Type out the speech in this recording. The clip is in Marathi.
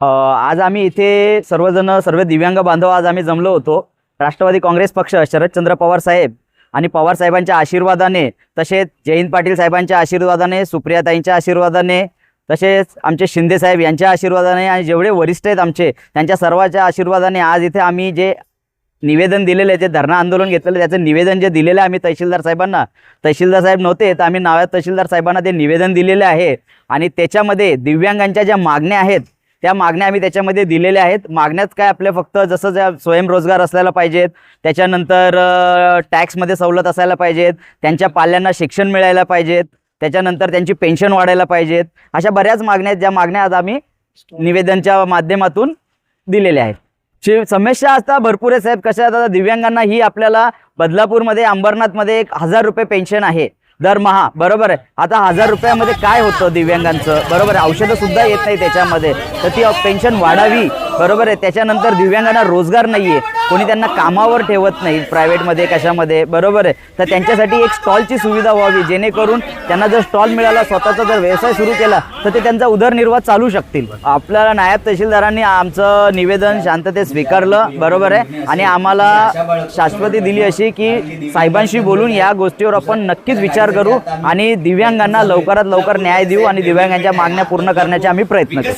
आज आम्ही इथे सर्वजण सर्व दिव्यांग बांधव आज आम्ही जमलो होतो. राष्ट्रवादी काँग्रेस पक्ष शरदचंद्र पवार साहेब आणि पवार साहेबांच्या आशीर्वादाने तसेच जयंत पाटील साहेबांच्या आशीर्वादाने सुप्रियाताईंच्या आशीर्वादाने तसेच आमचे शिंदे साहेब यांच्या आशीर्वादाने आणि जेवढे वरिष्ठ आहेत आमचे त्यांच्या सर्वांच्या आशीर्वादाने आज इथे आम्ही जे निवेदन दिलेलं आहे जे धरणं आंदोलन घेतलेलं त्याचं निवेदन जे दिलेलं आहे आम्ही तहसीलदार साहेबांना तहसीलदार साहेब नव्हते तर आम्ही नाव्या तहसीलदार साहेबांना ते निवेदन दिलेले आहे. आणि त्याच्यामध्ये दिव्यांगांच्या ज्या मागण्या आहेत त्या मागण्या आम्ही त्याच्यामध्ये दिलेल्या आहेत. मागण्यात काय आपल्या फक्त जसं ज्या स्वयंरोजगार असायला पाहिजेत त्याच्यानंतर टॅक्समध्ये सवलत असायला पाहिजेत त्यांच्या पाल्यांना शिक्षण मिळायला पाहिजेत त्याच्यानंतर त्यांची पेन्शन वाढायला पाहिजेत अशा बऱ्याच मागण्या आहेत. ज्या मागण्या आज आम्ही निवेदनच्या माध्यमातून दिलेल्या आहेत. ची समस्या आता भरपूर आहे साहेब. कशा आता दिव्यांगांना ही आपल्याला बदलापूरमध्ये अंबरनाथमध्ये एक हजार रुपये पेन्शन आहे. दरमहा बरोबर आहे. आता हजार रुपयामध्ये काय होतं दिव्यांगांचं? बरोबर आहे औषधं सुद्धा येत नाही त्याच्यामध्ये. तर ती पेन्शन वाढावी. बरोबर आहे. त्याच्यानंतर दिव्यांगांना रोजगार नाही आहे कोणी त्यांना कामावर ठेवत नाही प्रायव्हेटमध्ये कशामध्ये बरोबर आहे. तर त्यांच्यासाठी एक स्टॉलची सुविधा व्हावी जेणेकरून त्यांना जर स्टॉल मिळाला स्वतःचा जर व्यवसाय सुरू केला तर ते त्यांचा उदरनिर्वाह चालू शकतील. आपल्याला नायब तहसीलदारांनी आमचं निवेदन शांततेत स्वीकारलं बरोबर आहे. आणि आम्हाला शाश्वती दिली अशी की साहेबांशी बोलून या गोष्टीवर आपण नक्कीच विचार करू आणि दिव्यांगांना लवकरात लवकर न्याय देऊ आणि दिव्यांगांच्या मागण्या पूर्ण करण्याचे आम्ही प्रयत्न करू.